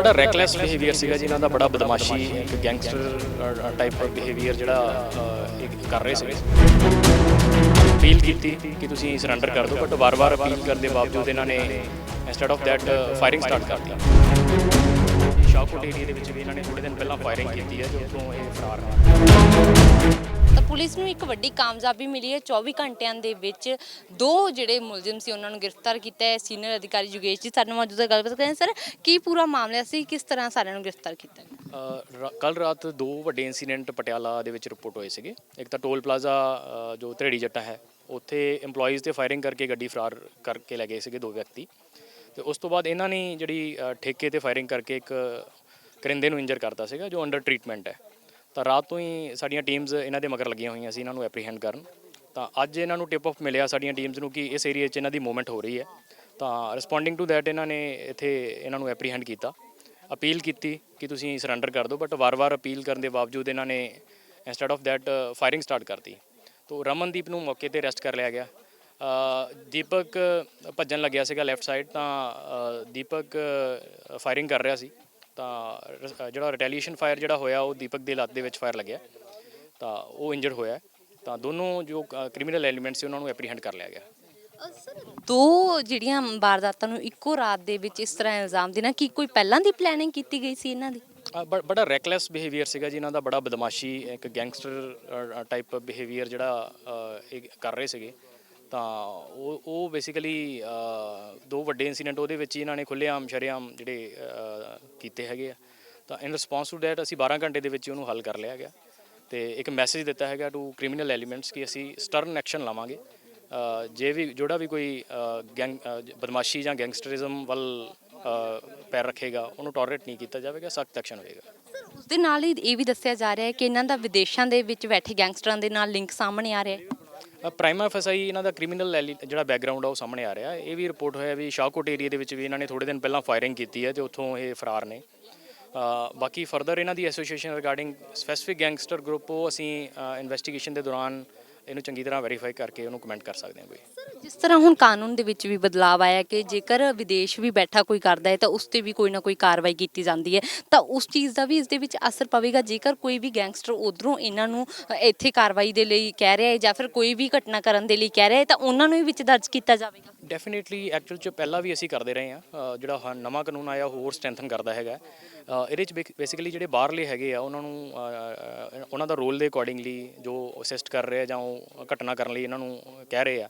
ਬੜਾ reckless behaviour ਸੀਗਾ ਜੀ ਇਹਨਾਂ ਦਾ ਬੜਾ ਬਦਮਾਸ਼ੀ ਇੱਕ ਗੈਂਗਸਟਰ ਟਾਈਪ ਬਿਹੇਵੀਅਰ ਜਿਹੜਾ ਅ, ਕਰ ਰਹੇ ਸੀਗੇ। ਅਪੀਲ ਕੀਤੀ ਕਿ ਤੁਸੀਂ ਸਰੈਂਡਰ ਕਰ ਦਿਓ ਬਟ ਵਾਰ-ਵਾਰ ਅਪੀਲ ਕਰਨ ਦੇ ਬਾਵਜੂਦ ਇਹਨਾਂ ਨੇ instead of that firing start ਕਰਤੀ ਸ਼ਾਹਕੋਟ ਏਰੀਆ ਦੇ ਵਿੱਚ ਵੀ ਇਹਨਾਂ ਨੇ ਥੋੜੇ ਦਿਨ ਪਹਿਲਾਂ ਫਾਇਰਿੰਗ ਕੀਤੀ ਹੈ ਜੋ ਤੋਂ ਇਹ ਫਰਾਰ ਨੇ ਪੁਲਿਸ ਨੂੰ ਇੱਕ ਵੱਡੀ ਕਾਮਯਾਬੀ ਮਿਲੀ ਹੈ। 24 ਘੰਟਿਆਂ ਦੇ ਵਿੱਚ ਦੋ ਜਿਹੜੇ ਮੁਲਜ਼ਮ ਸੀ ਉਹਨਾਂ ਨੂੰ ਗ੍ਰਿਫਤਾਰ ਕੀਤਾ ਹੈ। ਸੀਨੀਅਰ ਅਧਿਕਾਰੀ ਯੋਗੇਸ਼ ਜੀ ਸਾਡੇ ਨਾਲ ਮੌਜੂਦ ਹੈ। ਗੱਲਬਾਤ ਕਰਾਂ ਸਰ ਕੀ ਪੂਰਾ ਮਾਮਲਾ ਸੀ? ਕਿਸ ਤਰ੍ਹਾਂ ਸਾਰਿਆਂ ਨੂੰ ਗ੍ਰਿਫਤਾਰ ਕੀਤਾ ਗਿਆ? ਕੱਲ ਰਾਤ ਦੋ ਵੱਡੇ ਇਨਸੀਡੈਂਟ ਪਟਿਆਲਾ ਦੇ ਵਿੱਚ ਰਿਪੋਰਟ ਹੋਏ ਸੀਗੇ। ਇੱਕ ਤਾਂ ਟੋਲ ਪਲਾਜ਼ਾ ਅ, ਜੋ ਧਰੇੜੀ ਜੱਟਾ ਹੈ ਉੱਥੇ EMPLOYEES ਤੇ ਫਾਇਰਿੰਗ ਕਰਕੇ ਗੱਡੀ ਫਰਾਰ ਕਰਕੇ ਲੈ ਗਏ ਸੀਗੇ ਦੋ ਵਿਅਕਤੀ। ਤੇ ਉਸ ਤੋਂ ਬਾਅਦ ਇਹਨਾਂ ਨੇ ਜਿਹੜੀ ਅ, ਠੇਕੇ ਤੇ ਫਾਇਰਿੰਗ ਕਰਕੇ ਇੱਕ ਕਰਿੰਦੇ ਨੂੰ ਇੰਜਰ ਕਰਤਾ ਸੀਗਾ ਜੋ ਅੰਡਰ ਟਰੀਟਮੈਂਟ ਹੈ। ਤਾਂ ਰਾਤ ਤੋਂ ਹੀ ਸਾਡੀਆਂ ਟੀਮਸ ਇਹਨਾਂ ਦੇ ਮਗਰ ਲੱਗੀਆਂ ਹੋਈਆਂ ਸੀ, ਇਹਨਾਂ ਨੂੰ ਐਪਰੀਹੈਂਡ ਕਰਨ। ਤਾਂ ਅੱਜ ਇਹਨਾਂ ਨੂੰ ਟਿਪ ਆਫ ਮਿਲਿਆ ਸਾਡੀਆਂ ਟੀਮਸ ਨੂੰ ਕਿ ਇਸ ਏਰੀਆ 'ਚ ਇਹਨਾਂ ਦੀ ਮੂਵਮੈਂਟ ਹੋ ਰਹੀ ਹੈ। ਤਾਂ ਰਿਸਪੌਂਡਿੰਗ ਟੂ ਥੈਟ ਇਹਨਾਂ ਨੇ ਇੱਥੇ ਇਹਨਾਂ ਨੂੰ ਐਪਰੀਹੈਂਡ ਕੀਤਾ। ਅਪੀਲ ਕੀਤੀ ਕਿ ਤੁਸੀਂ ਸਰੈਂਡਰ ਕਰ ਦਿਓ ਬਟ ਵਾਰ-ਵਾਰ ਅਪੀਲ ਕਰਨ ਦੇ ਬਾਵਜੂਦ ਇਹਨਾਂ ਨੇ instead of that firing start ਕਰਤੀ ਤੋ ਰਮਨਦੀਪ ਨੂੰ ਮੌਕੇ ਤੇ ਅਰੈਸਟ ਕਰ ਲਿਆ ਗਿਆ। ਦੀਪਕ ਭੱਜਣ ਲੱਗਿਆ ਸੀਗਾ ਲੈਫਟ ਸਾਈਡ ਤਾਂ ਦੀਪਕ ਫਾਇਰਿੰਗ ਕਰ ਰਿਹਾ ਸੀ। ਤਾਂ ਜਿਹੜਾ ਰਿਟੈਲੀਏਸ਼ਨ ਫਾਇਰ ਜਿਹੜਾ ਹੋਇਆ ਉਹ ਦੀਪਕ ਦੇ ਲੱਤ ਦੇ ਵਿੱਚ ਫਾਇਰ ਲੱਗਿਆ। ਤਾਂ ਉਹ ਇੰਜਰਡ ਹੋਇਆ। ਤਾਂ ਦੋਨੋਂ ਜੋ ਕ੍ਰਿਮੀਨਲ ਐਲੀਮੈਂਟ ਸੀ ਉਹਨਾਂ ਨੂੰ ਐਪਰੀਹੈਂਡ ਕਰ ਲਿਆ ਗਿਆ। ਦੋ ਜਿਹੜੀਆਂ ਵਾਰਦਾਤਾਂ ਨੂੰ ਇੱਕੋ ਰਾਤ ਦੇ ਵਿੱਚ ਇਸ ਤਰ੍ਹਾਂ ਇਲਜ਼ਾਮ ਦੇਣਾ ਕੀ ਕੋਈ ਪਹਿਲਾਂ ਦੀ ਪਲੈਨਿੰਗ ਕੀਤੀ ਗਈ ਸੀ ਇਹਨਾਂ ਦੀ? ਬੜਾ ਰੈਕਲੈਸ ਬਿਹੇਵੀਅਰ ਸੀਗਾ ਜੀ ਇਹਨਾਂ ਦਾ ਬੜਾ ਬਦਮਾਸ਼ੀ ਇੱਕ ਗੈਂਗਸਟਰ ਟਾਈਪ ਬਿਹੇਵੀਅਰ ਜਿਹੜਾ ਇਹ ਕਰ ਰਹੇ ਸੀਗੇ। ਤਾਂ ਉਹ ਉਹ ਬੇਸਿਕਲੀ ਦੋ ਵੱਡੇ ਇਨਸੀਡੈਂਟ ਉਹਦੇ ਵਿੱਚ ਹੀ ਇਹਨਾਂ ਨੇ ਖੁੱਲ੍ਹੇਆਮ, ਸ਼ਰੇਆਮ ਜਿਹੜੇ ਕੀਤੇ ਹੈਗੇ ਆ। ਤਾਂ ਇਨ ਰਿਸਪੌਂਸ ਟੂ ਦੈਟ ਅਸੀਂ 12 ਘੰਟੇ ਦੇ ਵਿੱਚ ਹੀ ਉਹਨੂੰ ਹੱਲ ਕਰ ਲਿਆ ਗਿਆ। ਤੇ ਇੱਕ ਮੈਸੇਜ ਦਿੱਤਾ ਹੈਗਾ ਟੂ ਕ੍ਰਿਮੀਨਲ ਐਲੀਮੈਂਟਸ ਕਿ ਅਸੀਂ ਸਟਰਨ ਐਕਸ਼ਨ ਲਵਾਂਗੇ। ਜੇ ਵੀ ਜਿਹੜਾ ਵੀ ਕੋਈ ਗੈਂਗ ਬਦਮਾਸ਼ੀ ਜਾਂ ਗੈਂਗਸਟਰਿਜ਼ਮ ਵੱਲ ਪੈਰ ਰੱਖੇਗਾ, ਉਹਨੂੰ ਟੋਲਰੇਟ ਨਹੀਂ ਕੀਤਾ ਜਾਵੇਗਾ, ਸਖਤ ਐਕਸ਼ਨ ਹੋਏਗਾ ਉਸ ਦੇ ਨਾਲ ਹੀ ਇਹ ਵੀ ਦੱਸਿਆ ਜਾ ਰਿਹਾ ਹੈ ਕਿ ਇਹਨਾਂ ਦਾ ਵਿਦੇਸ਼ਾਂ ਦੇ ਵਿੱਚ ਬੈਠੇ ਗੈਂਗਸਟਰਾਂ ਦੇ ਨਾਲ ਲਿੰਕ ਸਾਹਮਣੇ ਆ ਰਿਹਾ ਹੈ। ਪ੍ਰਾਈਮਾ ਫਸਾਈ ਇਹਨਾਂ ਦਾ ਕ੍ਰਿਮੀਨਲ ਜਿਹੜਾ ਬੈਕਗ੍ਰਾਉਂਡ ਆ ਉਹ ਸਾਹਮਣੇ ਆ ਰਿਹਾ ਇਹ ਵੀ ਰਿਪੋਰਟ ਹੋਇਆ ਵੀ ਸ਼ਾਹਕੋਟ ਏਰੀਆ ਦੇ ਵਿੱਚ ਵੀ ਇਹਨਾਂ ਨੇ ਥੋੜੇ ਦਿਨ ਪਹਿਲਾਂ ਫਾਇਰਿੰਗ ਕੀਤੀ ਹੈ ਤੇ ਉੱਥੋਂ ਇਹ ਫਰਾਰ ਨੇ। ਬਾਕੀ ਫਰਦਰ ਇਹਨਾਂ ਦੀ association regarding specific gangster group ਉਹ ਅਸੀਂ ਇਨਵੈਸਟੀਗੇਸ਼ਨ ਦੇ ਦੌਰਾਨ ਇਹਨੂੰ ਚੰਗੀ ਤਰ੍ਹਾਂ ਵੈਰੀਫਾਈ ਕਰਕੇ ਉਹਨੂੰ ਕਮੈਂਟ ਕਰ ਸਕਦੇ ਹਾਂ ਕੋਈ। ਜਿਸ ਤਰ੍ਹਾਂ ਹੁਣ ਕਾਨੂੰਨ ਦੇ ਵਿੱਚ ਵੀ ਬਦਲਾਅ ਆਇਆ ਕਿ ਜੇਕਰ ਵਿਦੇਸ਼ ਵੀ ਬੈਠਾ ਕੋਈ ਕਰਦਾ ਹੈ, ਤਾਂ ਉਸ ਤੇ ਵੀ ਕੋਈ ਨਾ ਕੋਈ ਕਾਰਵਾਈ ਕੀਤੀ ਜਾਂਦੀ ਹੈ, ਤਾਂ ਉਸ ਚੀਜ਼ ਦਾ ਵੀ ਇਸ ਦੇ ਵਿੱਚ ਅਸਰ ਪਵੇਗਾ। ਜੇਕਰ ਕੋਈ ਵੀ ਗੈਂਗਸਟਰ ਉਧਰੋਂ ਇਹਨਾਂ ਨੂੰ ਇੱਥੇ ਕਾਰਵਾਈ ਦੇ ਲਈ ਕਹਿ ਰਿਹਾ ਹੈ ਜਾਂ ਫਿਰ ਕੋਈ ਵੀ ਘਟਨਾ ਕਰਨ ਦੇ ਲਈ ਕਹਿ ਰਿਹਾ ਹੈ, ਤਾਂ ਉਹਨਾਂ ਨੂੰ ਵੀ ਵਿੱਚ ਦਰਜ ਕੀਤਾ ਜਾਵੇਗਾ। ਡੈਫੀਨਿਟਲੀ ਐਕਚੁਅਲ ਚ ਪਹਿਲਾਂ ਵੀ ਅਸੀਂ ਕਰਦੇ ਰਹੇ ਹਾਂ ਜਿਹੜਾ ਹ- ਨਵਾਂ ਕਾਨੂੰਨ ਆਇਆ ਉਹ ਹੋਰ ਸਟਰੈਂਥਨ ਕਰਦਾ ਹੈਗਾ। ਅ, ਇਹਦੇ ਚ ਬੇਸਿਕਲੀ ਜਿਹੜੇ ਬਾਹਰਲੇ ਹੈਗੇ ਆ ਉਹਨਾਂ ਨੂੰ ਅ, ਉਹਨਾਂ ਦਾ ਰੋਲ ਦੇ ਅਕੋਰਡਿੰਗਲੀ ਜੋ ਅਸਿਸਟ ਕਰ ਰਹੇ ਆ ਜਾਂ ਉਹ ਘਟਨਾ ਕਰਨ ਲਈ ਇਹਨਾਂ ਨੂੰ ਕਹਿ ਰਹੇ ਆ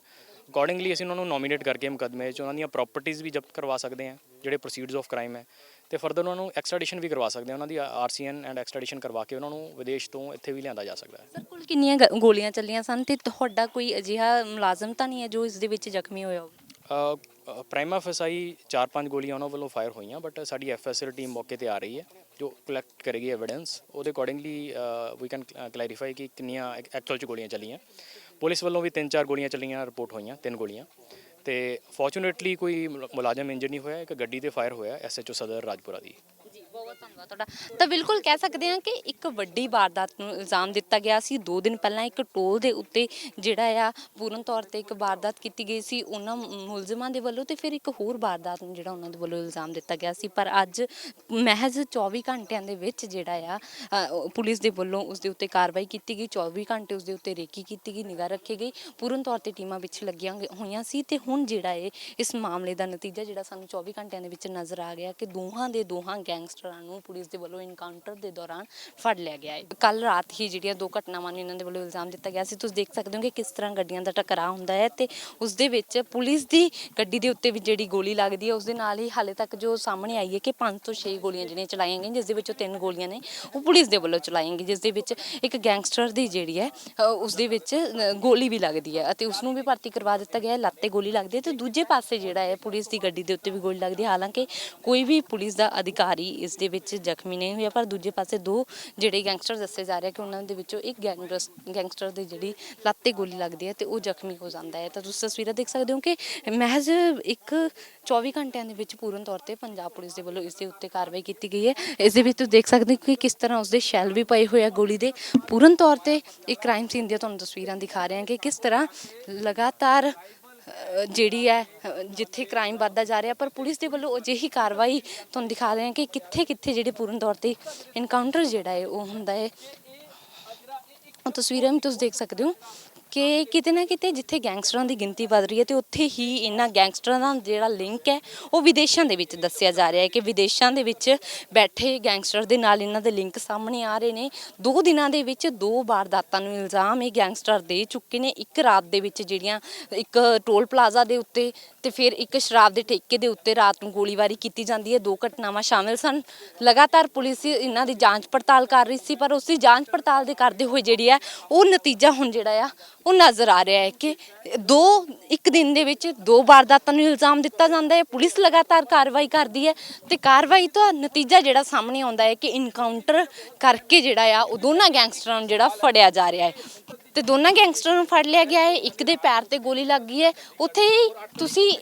ਅਕੋਰਡਿੰਗਲੀ ਅਸੀਂ ਉਹਨਾਂ ਨੂੰ ਨੋਮੀਨੇਟ ਕਰਕੇ ਮੁਕੱਦਮੇ 'ਚ ਉਹਨਾਂ ਦੀਆਂ ਪ੍ਰਾਪਰਟੀਆਂ ਵੀ ਜ਼ਬਤ ਕਰਵਾ ਸਕਦੇ ਹਾਂ ਜਿਹੜੇ ਪ੍ਰੋਸੀਡਸ ਆਫ ਕ੍ਰਾਈਮ ਹੈ। ਤੇ ਫਰਦਰ ਉਹਨਾਂ ਨੂੰ ਐਕਸਟ੍ਰੈਡੀਸ਼ਨ ਵੀ ਕਰਵਾ ਸਕਦੇ ਹਾਂ ਉਹਨਾਂ ਦੀ ਆਰਸੀਐਨ ਐਂਡ ਐਕਸਟ੍ਰੈਡੀਸ਼ਨ ਕਰਵਾ ਕੇ ਉਹਨਾਂ ਨੂੰ ਵਿਦੇਸ਼ ਤੋਂ ਇੱਥੇ ਵੀ ਲਿਆਂਦਾ ਜਾ ਸਕਦਾ ਹੈ। ਸਰ ਕੁੱਲ ਕਿੰਨੀਆਂ ਗ- ਗੋਲੀਆਂ ਚੱਲੀਆਂ ਸਨ ਤੇ ਤੁਹਾਡਾ ਕੋਈ ਅਜਿਹਾ ਮੁਲਾਜ਼ਮ ਤਾਂ ਨਹੀਂ ਹੈ ਜੋ ਇਸ ਦੇ ਵਿੱਚ ਜ਼ਖਮੀ ਹੋਇਆ ਹੋਵੇ? ਪ੍ਰਾਈਮਾ ਫਸਾਈ ਚਾਰ ਪੰਜ ਗੋਲੀਆਂ ਉਹਨਾਂ ਵੱਲੋਂ ਫਾਇਰ ਹੋਈਆਂ ਬਟ ਸਾਡੀ ਐਫਐਸਐਲ ਟੀਮ ਮੌਕੇ ਤੇ ਆ ਰਹੀ ਹੈ, ਜੋ ਕਲੈਕਟ ਕਰੇਗੀ ਐਵੀਡੈਂਸ ਉਹਦੇ ਅਕੋਰਡਿੰਗਲੀ ਵੀ ਕੈਨ ਕਲੈਰੀਫਾਈ ਕਿ ਕਿੰਨੀਆਂ ਐਕਚੁਅਲ ਚ ਗੋਲੀਆਂ ਚੱਲੀਆਂ। ਪੁਲਿਸ ਵੱਲੋਂ ਵੀ ਤਿੰਨ ਚਾਰ ਗੋਲੀਆਂ ਚੱਲੀਆਂ ਰਿਪੋਰਟ ਹੋਈਆਂ, ਤਿੰਨ ਗੋਲੀਆਂ। ਤੇ ਫੋਰਚੂਨੇਟਲੀ ਕੋਈ ਮੁਲਾਜ਼ਮ ਇੰਜਰ ਨਹੀਂ ਹੋਇਆ, ਇੱਕ ਗੱਡੀ ਤੇ ਫਾਇਰ ਹੋਇਆ ਐਸਐਚਓ ਸਦਰ ਰਾਜਪੁਰਾ ਦੀ। ਬਹੁਤ ਧੰਨਵਾਦ ਤੁਹਾਡਾ। ਤਾਂ ਬਿਲਕੁਲ ਕਹਿ ਸਕਦੇ ਹਾਂ ਕਿ ਇੱਕ ਵੱਡੀ ਵਾਰਦਾਤ ਨੂੰ ਇਲਜ਼ਾਮ ਦਿੱਤਾ ਗਿਆ ਸੀ। 2 ਦਿਨ ਪਹਿਲਾਂ ਇੱਕ ਟੋਲ ਦੇ ਉੱਤੇ ਜਿਹੜਾ ਆ, ਪੂਰਨ ਤੌਰ ਤੇ ਇੱਕ ਵਾਰਦਾਤ ਕੀਤੀ ਗਈ ਸੀ। ਉਹਨਾਂ ਮੁਲਜ਼ਮਾਂ ਦੇ ਵੱਲੋਂ ਤੇ ਫਿਰ ਇੱਕ ਹੋਰ ਵਾਰਦਾਤ ਨੂੰ ਜਿਹੜਾ ਉਹਨਾਂ ਦੇ ਵੱਲੋਂ ਇਲਜ਼ਾਮ ਦਿੱਤਾ ਗਿਆ ਸੀ। ਪਰ ਅੱਜ ਮਹਿਜ਼ 24 ਘੰਟਿਆਂ ਦੇ ਵਿੱਚ ਜਿਹੜਾ ਆ ਪੁਲਿਸ ਦੇ ਵੱਲੋਂ ਉਸ ਦੇ ਉੱਤੇ ਕਾਰਵਾਈ ਕੀਤੀ ਗਈ। 24 ਘੰਟੇ ਉਸ ਦੇ ਉੱਤੇ ਰੇਕੀ ਕੀਤੀ ਗਈ, ਨਿਗਾਹ ਰੱਖੀ ਗਈ। ਪੂਰਨ ਤੌਰ ਤੇ ਟੀਮਾਂ ਵਿੱਚ ਲੱਗੀਆਂ ਹੋਈਆਂ ਸੀ ਤੇ ਹੁਣ ਜਿਹੜਾ ਹੈ ਇਸ ਮਾਮਲੇ ਦਾ ਨਤੀਜਾ ਜਿਹੜਾ ਸਾਨੂੰ 24 ਘੰਟਿਆਂ ਦੇ ਵਿੱਚ ਨਜ਼ਰ ਆ ਗਿਆ ਕਿ ਦੋਹਾਂ ਦੇ ਦੋਹਾਂ ਗੈਂਗਸਟਰਾਂ ਨੂੰ ਪੁਲਿਸ ਦੇ ਵੱਲੋਂ ਇਨਕਾਊਂਟਰ ਦੇ ਦੌਰਾਨ ਫੜ ਲਿਆ ਗਿਆ ਹੈ। ਕੱਲ ਰਾਤ ਹੀ ਜਿਹੜੀਆਂ ਦੋ ਘਟਨਾਵਾਂ ਨੂੰ ਇਹਨਾਂ ਦੇ ਵੱਲੋਂ ਇਲਜ਼ਾਮ ਦਿੱਤਾ ਗਿਆ ਸੀ। ਤੁਸੀਂ ਦੇਖ ਸਕਦੇ ਹੋ ਕਿ ਕਿਸ ਤਰ੍ਹਾਂ ਗੱਡੀਆਂ ਦਾ ਟਕਰਾਅ ਹੁੰਦਾ ਹੈ ਤੇ ਉਸ ਦੇ ਵਿੱਚ ਪੁਲਿਸ ਦੀ ਗੱਡੀ ਦੇ ਉੱਤੇ ਵੀ ਜਿਹੜੀ ਗੋਲੀ ਲੱਗਦੀ ਹੈ ਉਸ ਦੇ ਨਾਲ ਹੀ ਹਾਲੇ ਤੱਕ ਜੋ ਸਾਹਮਣੇ ਆਈ ਹੈ ਕਿ 5 ਤੋਂ 6 ਗੋਲੀਆਂ ਜਿਹੜੀਆਂ ਚਲਾਈਆਂ ਗਈਆਂ ਜਿਸ ਦੇ ਵਿੱਚੋਂ ਤਿੰਨ ਗੋਲੀਆਂ ਨੇ ਉਹ ਪੁਲਿਸ ਦੇ ਵੱਲੋਂ ਚਲਾਈਆਂ ਗਈਆਂ ਜਿਸ ਦੇ ਵਿੱਚ ਇੱਕ ਗੈਂਗਸਟਰ ਦੀ ਜਿਹੜੀ ਹੈ ਅ, ਉਸ ਦੇ ਵਿੱਚ ਗੋਲੀ ਵੀ ਲੱਗਦੀ ਹੈ ਅਤੇ ਉਸ ਨੂੰ ਵੀ ਭਰਤੀ ਕਰਵਾ ਦਿੱਤਾ ਗਿਆ ਹੈ। ਲੱਤੇ ਗੋਲੀ ਲੱਗਦੀ ਹੈ ਤੇ ਦੂਜੇ ਪਾਸੇ ਜਿਹੜਾ ਹੈ ਪੁਲਿਸ ਦੀ ਗੱਡੀ ਦੇ ਉੱਤੇ ਵੀ ਗੋਲੀ ਲੱਗਦੀ ਹੈ। ਹਾਲਾਂਕਿ ਕੋਈ ਵੀ ਪੁਲਿਸ ਦਾ ਅਧਿਕਾਰੀ ਇਸ ਦੇ ਵਿੱਚ ਜ਼ਖਮੀ ਨਹੀਂ ਹੋਇਆ, ਪਰ ਦੂਜੇ ਪਾਸੇ ਦੋ ਜਿਹੜੇ ਗੈਂਗਸਟਰ ਦੱਸੇ ਜਾ ਰਹੇ ਕਿ ਉਹਨਾਂ ਦੇ ਵਿੱਚੋਂ ਇੱਕ ਗੈਂਗਸਟਰ ਦੀ ਜਿਹੜੀ ਲੱਤ ਤੇ ਗੋਲੀ ਲੱਗਦੀ ਹੈ ਤੇ ਉਹ ਜ਼ਖਮੀ ਹੋ ਜਾਂਦਾ ਹੈ। ਤਾਂ ਤੁਸੀਂ ਤਸਵੀਰਾਂ ਦੇਖ ਸਕਦੇ ਹੋ ਕਿ ਮਹਿਜ਼ ਇੱਕ 24 ਘੰਟਿਆਂ ਦੇ ਵਿੱਚ ਪੂਰਨ ਤੌਰ ਤੇ ਪੰਜਾਬ ਪੁਲਿਸ ਦੇ ਵੱਲੋਂ ਇਸ ਦੇ ਉੱਤੇ ਕਾਰਵਾਈ ਕੀਤੀ ਗਈ ਹੈ। ਇਸ ਦੇ ਵਿੱਚ ਤੁਸੀਂ ਦੇਖ ਸਕਦੇ ਹੋ ਕਿ ਕਿਸ ਤਰ੍ਹਾਂ ਉਸਦੇ ਸ਼ੈਲ ਵੀ ਪਏ ਹੋਏ ਆ ਗੋਲੀ ਦੇ। ਪੂਰਨ ਤੌਰ ਤੇ ਇੱਕ ਕ੍ਰਾਈਮ ਸੀਨ ਦੀਆਂ ਤੁਹਾਨੂੰ ਤਸਵੀਰਾਂ ਦਿਖਾ ਰਹੇ ਹਾਂ ਕਿ ਕਿਸ ਤਰ੍ਹਾਂ ਲਗਾਤਾਰ ਜਿਹੜੀ ਹੈ ਅ, ਜਿੱਥੇ ਕ੍ਰਾਈਮ ਵੱਧਦਾ ਜਾ ਰਿਹਾ ਪਰ ਪੁਲਿਸ ਦੇ ਵੱਲੋਂ ਅਜਿਹੀ ਕਾਰਵਾਈ ਤੁਹਾਨੂੰ ਦਿਖਾ ਰਹੇ ਹਾਂ ਕਿ ਕਿੱਥੇ ਕਿੱਥੇ ਜਿਹੜੇ ਪੂਰਨ ਤੌਰ ਤੇ ਇਨਕਾਊਂਟਰ ਜਿਹੜਾ ਹੈ ਉਹ ਹੁੰਦਾ ਹੈ। ਤਸਵੀਰਾਂ ਵੀ ਤੁਸੀਂ ਦੇਖ ਸਕਦੇ ਹੋ। ਕਿ ਕਿਤੇ ਨਾ ਕਿਤੇ ਜਿੱਥੇ ਗੈਂਗਸਟਰਾਂ ਦੀ ਗਿਣਤੀ ਵੱਧ ਰਹੀ ਹੈ ਤੇ ਉੱਥੇ ਹੀ ਇਹਨਾਂ ਗੈਂਗਸਟਰਾਂ ਦਾ ਜਿਹੜਾ ਲਿੰਕ ਹੈ, ਉਹ ਵਿਦੇਸ਼ਾਂ ਦੇ ਵਿੱਚ ਦੱਸਿਆ ਜਾ ਰਿਹਾ ਹੈ ਕਿ ਵਿਦੇਸ਼ਾਂ ਦੇ ਵਿੱਚ ਬੈਠੇ ਗੈਂਗਸਟਰ ਦੇ ਨਾਲ ਇਹਨਾਂ ਦੇ ਲਿੰਕ ਸਾਹਮਣੇ ਆ ਰਹੇ ਨੇ। ਦੋ ਦਿਨਾਂ ਦੇ ਵਿੱਚ ਦੋ ਵਾਰਦਾਤਾਂ ਨੂੰ ਇਲਜ਼ਾਮ ਇਹ ਗੈਂਗਸਟਰ ਦੇ ਚੁੱਕੇ ਨੇ। ਇੱਕ ਰਾਤ ਦੇ ਵਿੱਚ ਜਿਹੜੀਆਂ, ਇੱਕ ਟੋਲ ਪਲਾਜ਼ਾ ਦੇ ਉੱਤੇ ਤੇ ਫਿਰ ਇੱਕ ਸ਼ਰਾਬ ਦੇ ਠੇਕੇ ਦੇ ਉੱਤੇ ਰਾਤ ਨੂੰ ਗੋਲੀਬਾਰੀ ਕੀਤੀ ਜਾਂਦੀ ਹੈ। ਦੋ ਘਟਨਾਵਾਂ ਸ਼ਾਮਿਲ ਸਨ। ਲਗਾਤਾਰ ਪੁਲਿਸ ਇਹਨਾਂ ਦੀ ਜਾਂਚ ਪੜਤਾਲ ਕਰ ਰਹੀ ਸੀ, ਪਰ ਉਸ ਦੀ ਜਾਂਚ ਪੜਤਾਲ ਦੇ ਕਰਦੇ ਹੋਏ ਜਿਹੜੀ ਹੈ, ਉਹ ਨਤੀਜਾ ਹੁਣ ਜਿਹੜਾ ਆ ਉਹ ਨਜ਼ਰ ਆ ਰਿਹਾ ਹੈ ਕਿ ਦੋ, ਇੱਕ ਦਿਨ ਦੇ ਵਿੱਚ ਦੋ ਵਾਰਦਾਤਾਂ ਨੂੰ ਇਲਜ਼ਾਮ ਦਿੱਤਾ ਜਾਂਦਾ ਹੈ, ਪੁਲਿਸ ਲਗਾਤਾਰ ਕਾਰਵਾਈ ਕਰਦੀ ਹੈ ਤੇ ਕਾਰਵਾਈ ਤੋਂ ਨਤੀਜਾ ਜਿਹੜਾ ਸਾਹਮਣੇ ਆਉਂਦਾ ਹੈ ਕਿ ਇਨਕਾਊਂਟਰ ਕਰਕੇ ਜਿਹੜਾ ਆ, ਉਹ ਦੋਨਾਂ ਗੈਂਗਸਟਰਾਂ ਨੂੰ ਜਿਹੜਾ ਫੜਿਆ ਜਾ ਰਿਹਾ ਹੈ। ਤੇ ਦੋਨਾਂ ਗੈਂਗਸਟਰਾਂ ਨੂੰ ਫੜ ਲਿਆ ਗਿਆ ਹੈ, ਇੱਕ ਦੇ ਪੈਰ ਤੇ ਗੋਲੀ ਲੱਗ ਗਈ ਹੈ। ਉੱਥੇ ਹੀ ਤੁਸੀਂ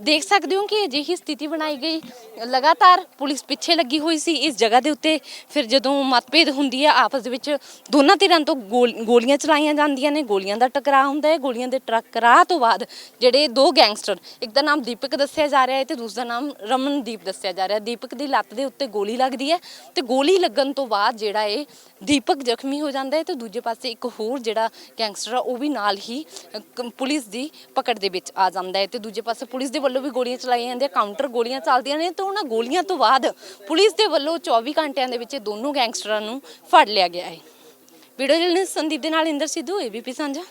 ਦੇਖ ਸਕਦੇ ਹੋ ਕਿ ਅਜਿਹੀ ਸਥਿਤੀ ਬਣਾਈ ਗਈ। ਲਗਾਤਾਰ ਪੁਲਿਸ ਪਿੱਛੇ ਲੱਗੀ ਹੋਈ ਸੀ। ਇਸ ਜਗ੍ਹਾ ਦੇ ਉੱਤੇ ਫਿਰ ਜਦੋਂ ਮਤਭੇਦ ਹੁੰਦੀ ਹੈ, ਆਪਸ ਦੇ ਵਿੱਚ ਦੋਨਾਂ ਧਿਰਾਂ ਤੋਂ ਗੋਲ- ਗੋਲੀਆਂ ਚਲਾਈਆਂ ਜਾਂਦੀਆਂ ਨੇ। ਗੋਲੀਆਂ ਦਾ ਟਕਰਾਅ ਹੁੰਦਾ ਹੈ। ਗੋਲੀਆਂ ਦੇ ਟਕਰਾਅ ਤੋਂ ਬਾਅਦ ਜਿਹੜੇ ਦੋ ਗੈਂਗਸਟਰ, ਇੱਕ ਦਾ ਨਾਮ ਦੀਪਕ ਦੱਸਿਆ ਜਾ ਰਿਹਾ ਹੈ ਤੇ ਦੂਸਰਾ ਨਾਮ ਰਮਨਦੀਪ ਦੱਸਿਆ ਜਾ ਰਿਹਾ ਦੀਪਕ ਦੀ ਲੱਤ ਦੇ ਉੱਤੇ ਗੋਲੀ ਲੱਗਦੀ ਹੈ ਤੇ ਗੋਲੀ ਲੱਗਣ ਤੋਂ ਬਾਅਦ ਜਿਹੜਾ ਇਹ ਦੀਪਕ ਜ਼ਖਮੀ ਹੋ ਜਾਂਦਾ ਹੈ ਤੇ ਦੂਜੇ ਪਾਸੇ ਇੱਕ ਹੋਰ ਜਿਹੜਾ ਗੈਂਗਸਟਰ ਆ ਉਹ ਵੀ ਨਾਲ ਹੀ ਅ, ਕ- ਪੁਲਿਸ ਦੀ ਪਕੜ ਦੇ ਵਿੱਚ ਆ ਜਾਂਦਾ ਹੈ ਤੇ ਦੂਜੇ ਪਾਸੇ ਪੁਲਿਸ ਦੇ ਵੱਲੋਂ ਵੀ ਗੋਲੀਆਂ ਚਲਾਈਆਂ ਜਾਂਦੀਆਂ ਕਾਊਂਟਰ ਗੋਲੀਆਂ ਚੱਲਦੀਆਂ ਨੇ ਤੇ ਉਹਨਾਂ ਗੋਲੀਆਂ ਤੋਂ ਬਾਅਦ ਪੁਲਿਸ ਦੇ ਵੱਲੋਂ 24 ਘੰਟਿਆਂ ਦੇ ਵਿੱਚ ਇਹ ਦੋਨੋਂ ਗੈਂਗਸਟਰਾਂ ਨੂੰ ਫੜ ਲਿਆ ਗਿਆ ਹੈ। ਵੀਡੀਓ ਜਰਨਲਿਸਟ ਸੰਦੀਪ ਦੇ ਨਾਲ ਇੰਦਰ ਸਿੱਧੂ ਏਬੀਪੀ ਸਾਂਝਾ।